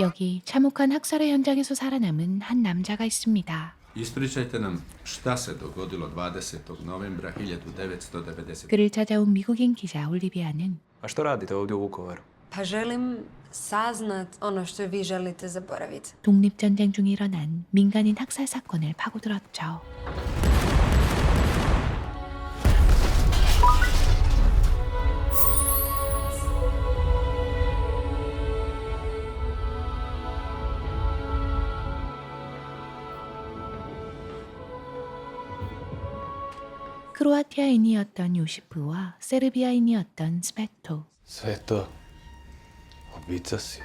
여기 참혹한 학살의 현장에서 살아남은 한 남자가 있습니다. Ispričajte nam šta se dogodilo 20. novembra 1990. 그를 찾아온 미국인 기자 올리비아는 A što radite ovdje u Vukovaru? Pa želim saznat ono što vi želite zaboraviti. 독립전쟁 중 일어난 민간인 학살 사건을 파고들었죠. 크로아티아인이었던 요시프와 세르비아인이었던 스베토. Sve to. Obica si.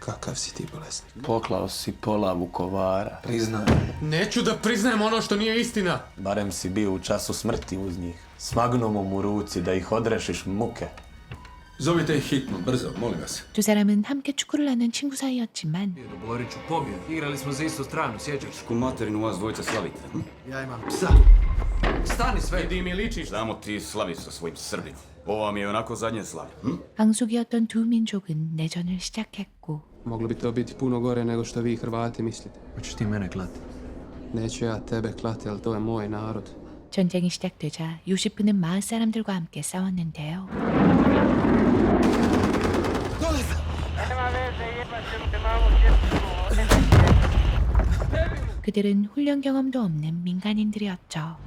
Kakav si ti bolesnik? Poklao si pola Vukovara. Priznaj. Neću da priznajem ono što nije istina. Barem si bio u času smrti uz njih. S magnumom u ruci da ih odrešiš muke. Zovite ih hitno, brzo, molim vas. 두 사람은 함께 축구를 하는 친구 사이였지만 Borit ću pobjedu. Igrali smo za istu stranu, sjećaš se? Ku materinu vas dvojica slavite. hm? Ja imam psa. Stani sve! Di mi ličiš. Samo ti slaviš sa svojim Srbim. Ovo vam je onako zadnje slavlje. Hm? 방숙이었던 두 민족은 내전을 시작했고 Moglo bi to biti puno gore nego što vi Hrvati mislite. Hoćeš ti mene klati? Neću ja tebe klati, ali to je moj narod. 전쟁이 시작되자 요시프는 마을 사람들과 함께 싸웠는데요. 그들은 훈련 경험도 없는 민간인들이었죠.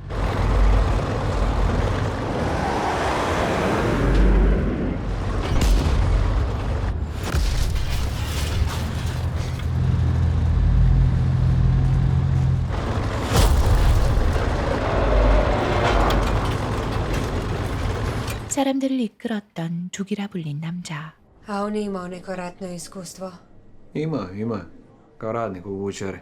사람들을 이끌었던 두기라 불린 남자. A on je imao neko ratno iskustvo. Ima, ima. Kao radnik u vučari.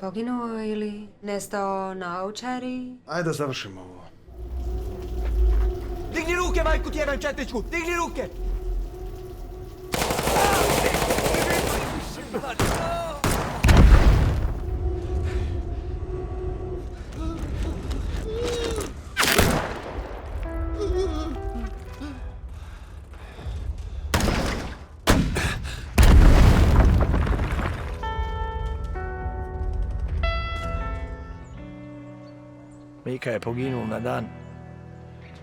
Poginuo ili nestao na aučari? Ajde da završimo ovo. Digni ruke, majku ti jedan četničku! Digni ruke! Mika je poginuo na dan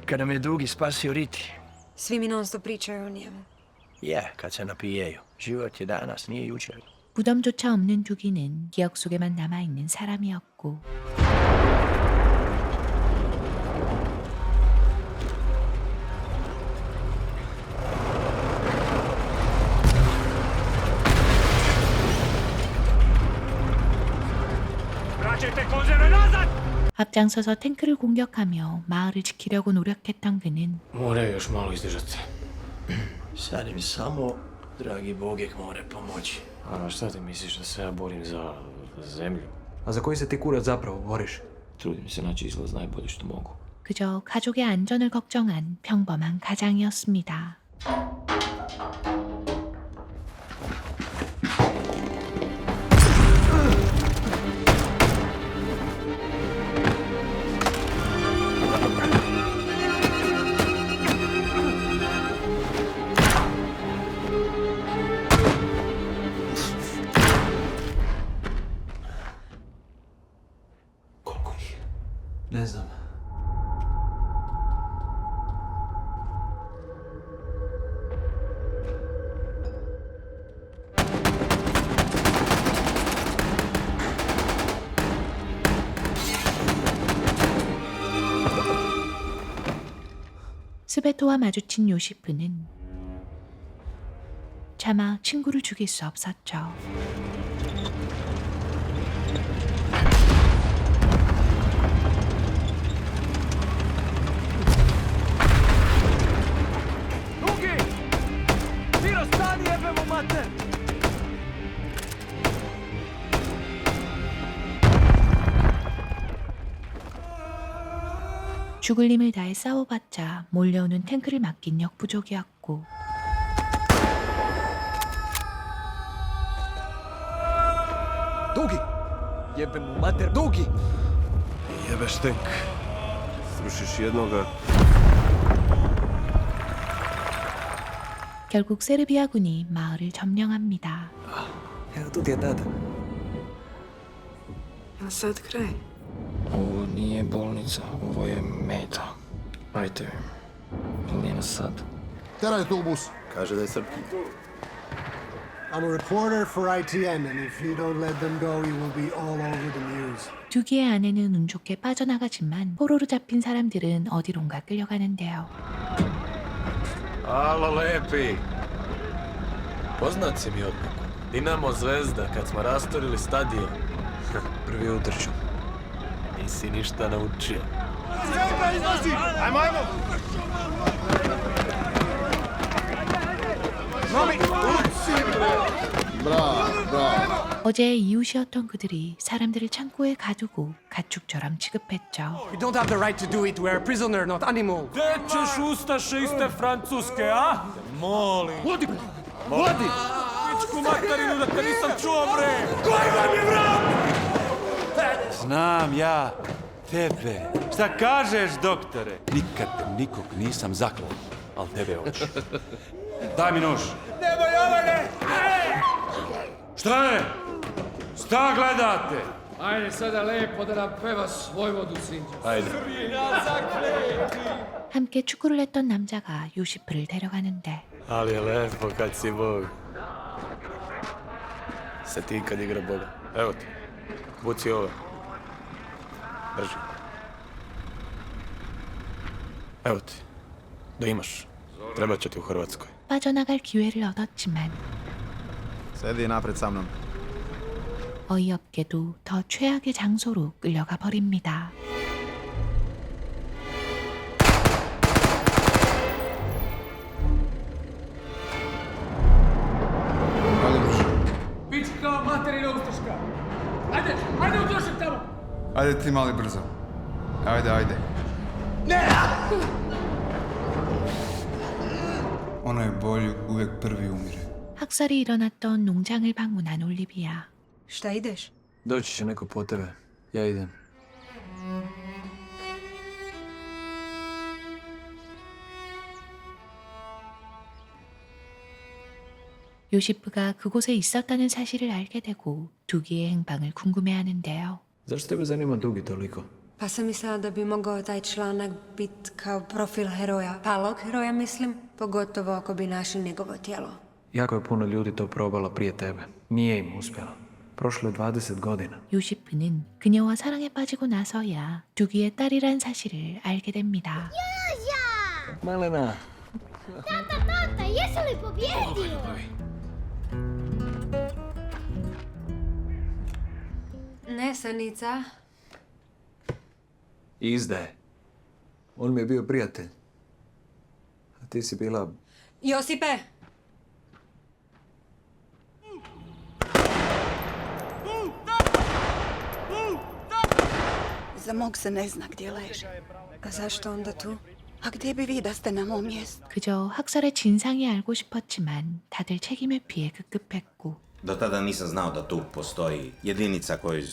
kada me drugi spasio Riti. Svi mi non stop pričaju o njemu. Je, kad se napijeju. Život je danas, nije jučer. 부담조차 없는 두기는 기억 속에만 남아있는 사람이었고 앞장서서 탱크를 공격하며 마을을 지키려고 노력했던 그는 Moraju još malo izdržati. Sad im samo, dragi Bogek, more pomoći. A šta ti misliš da se ja borim za zemlju? A za koji se ti kurac zapravo boriš? Trudim se naći izlaz najbolje što mogu. 그저 가족의 안전을 걱정한 평범한 가장이었습니다. Ne. 스베토와 마주친 요시프는 차마 친구를 죽일 수 없었죠. 죽을 힘을 다해 싸워봤자 몰려오는 탱크를 맡긴 역부족이었고 Dugi! Jebemo mater, Dugi! Jebeš tek. Srušiš jednoga, 결국 세르비아군이 마을을 점령합니다. Tu ti je tata. Jel sad kraj? Ovo nije bolnica, ovo je meta. Ajte, nije nas sad. Teraj tu bus. Kaže da je srpki. I'm a reporter for ITN, and if you don't let them go, you will be all over the news. 두기의 아내는 운 좋게 빠져나가지만 포로로 잡힌 사람들은 어디론가 끌려가는데요. Alo, lepi. Poznat si mi odmah. Dinamo Zvezda, kad smo rastorili stadion. Prvi utrču. Nisi ništa naučio. 어제 이웃이었던 그들이 사람들을 창고에 가두고 가축처럼 취급했죠. You don't have the right to do it. We're a prisoner, not animal. Ćeš ustaše iste Francuske, a? Molim. Vodi! Vodi! Pičku materinu da te nisam čuo, bre! Koji vam je vrat? Znam ja tebe. Šta kažeš, doktore? Nikad nikog nisam zaklao, ali tebe hoću. Daj mi nož. Nemoj Jovane! Šta je? Šta gledate? Ajde sada lepo da nam peva svoj vodu sinđa. Ajde. 함께 축구를 했던 남자가 요시프를 데려가는데 Ali je lepo kad si Bog. Se ti kad igra Boga. Evo ti. Buci ove. Drži. Evo ti. Da imaš. Treba će ti u Hrvatskoj. 빠져나갈 기회를 얻었지만 Sedi napred sa mnom. 어이없게도 더 최악의 장소로 끌려가 버립니다. Ajde ti mali brzo. Ajde, ajde. Ono je bolju, uvijek prvi umire. 학살이 일어났던 농장을 방문한 올리비아. Šta ideš? Doći će neko po tebe. Ja idem. 요시프가 그곳에 있었다는 사실을 알게 되고 두기의 행방을 궁금해하는데요. Zašto tebe zanima dugi toliko? Pa sam mislila da bi mogao taj članak bit kao profil heroja. Palog heroja, mislim. Pogotovo ako bi našli njegovo tijelo. Jako je puno ljudi to probala prije tebe. Nije im uspjelo. Prošlo je 20 godina. 요시프는 그녀와 사랑에 빠지고 나서야 두기의 딸이란 사실을 알게 됩니다. Malena, Tata, jesi li pobjedio? Nesanica. izdaje. On mi je bio prijatelj. A ti si bila... Josipe! Za mog se ne zna gdje leži. A zašto onda tu? A gdje bi vi da ste na mom mjestu? 그저 학살의 진상이 알고 싶었지만 다들 책임을 피해 급급했고 do tada nisam znao da tu postoji jedinica koju,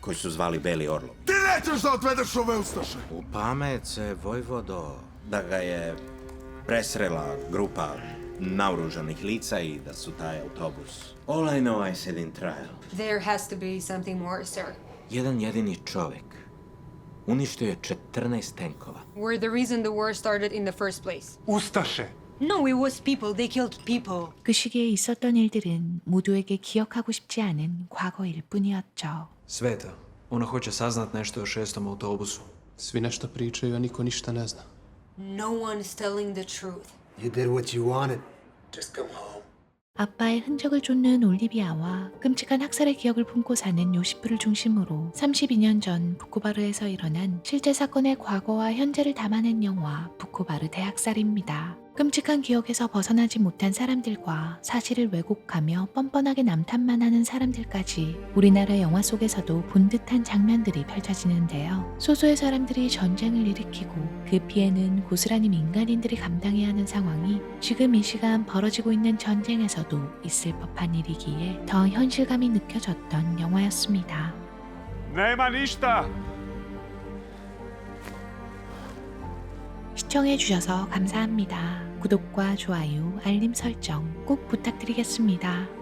koju su zvali Beli Orlovi. Ti nećeš da odvedeš ove ustaše! U pamet se Vojvodo da ga je presrela grupa naoružanih lica i da su taj autobus. All I know I said in trial. There has to be something more, sir. Jedan jedini čovjek uništio je 14 tenkova. We're the reason the war started in the first place. Ustaše! No, it was people. They killed people. 그 시기에 있었던 일들은 모두에게 기억하고 싶지 않은 과거일 뿐이었죠. Sveta, ona hoće saznat nešto o šestom autobusu. Svi nešto pričaju, a niko ništa ne zna. No one's telling the truth. You did what you wanted. Just come home. 아빠의 흔적을 쫓는 올리비아와 끔찍한 학살의 기억을 품고 사는 요시프를 중심으로 32년 전 부코바르에서 일어난 실제 사건의 과거와 현재를 담아낸 영화 부코바르 대학살입니다. 끔찍한 기억에서 벗어나지 못한 사람들과 사실을 왜곡하며 뻔뻔하게 남탓만 하는 사람들까지 우리나라 영화 속에서도 본 듯한 장면들이 펼쳐지는데요. 소수의 사람들이 전쟁을 일으키고 그 피해는 고스란히 민간인들이 감당해야 하는 상황이 지금 이 시간 벌어지고 있는 전쟁에서도 있을 법한 일이기에 더 현실감이 느껴졌던 영화였습니다. Nema ništa. 시청해주셔서 감사합니다. 구독과 좋아요, 알림 설정 꼭 부탁드리겠습니다.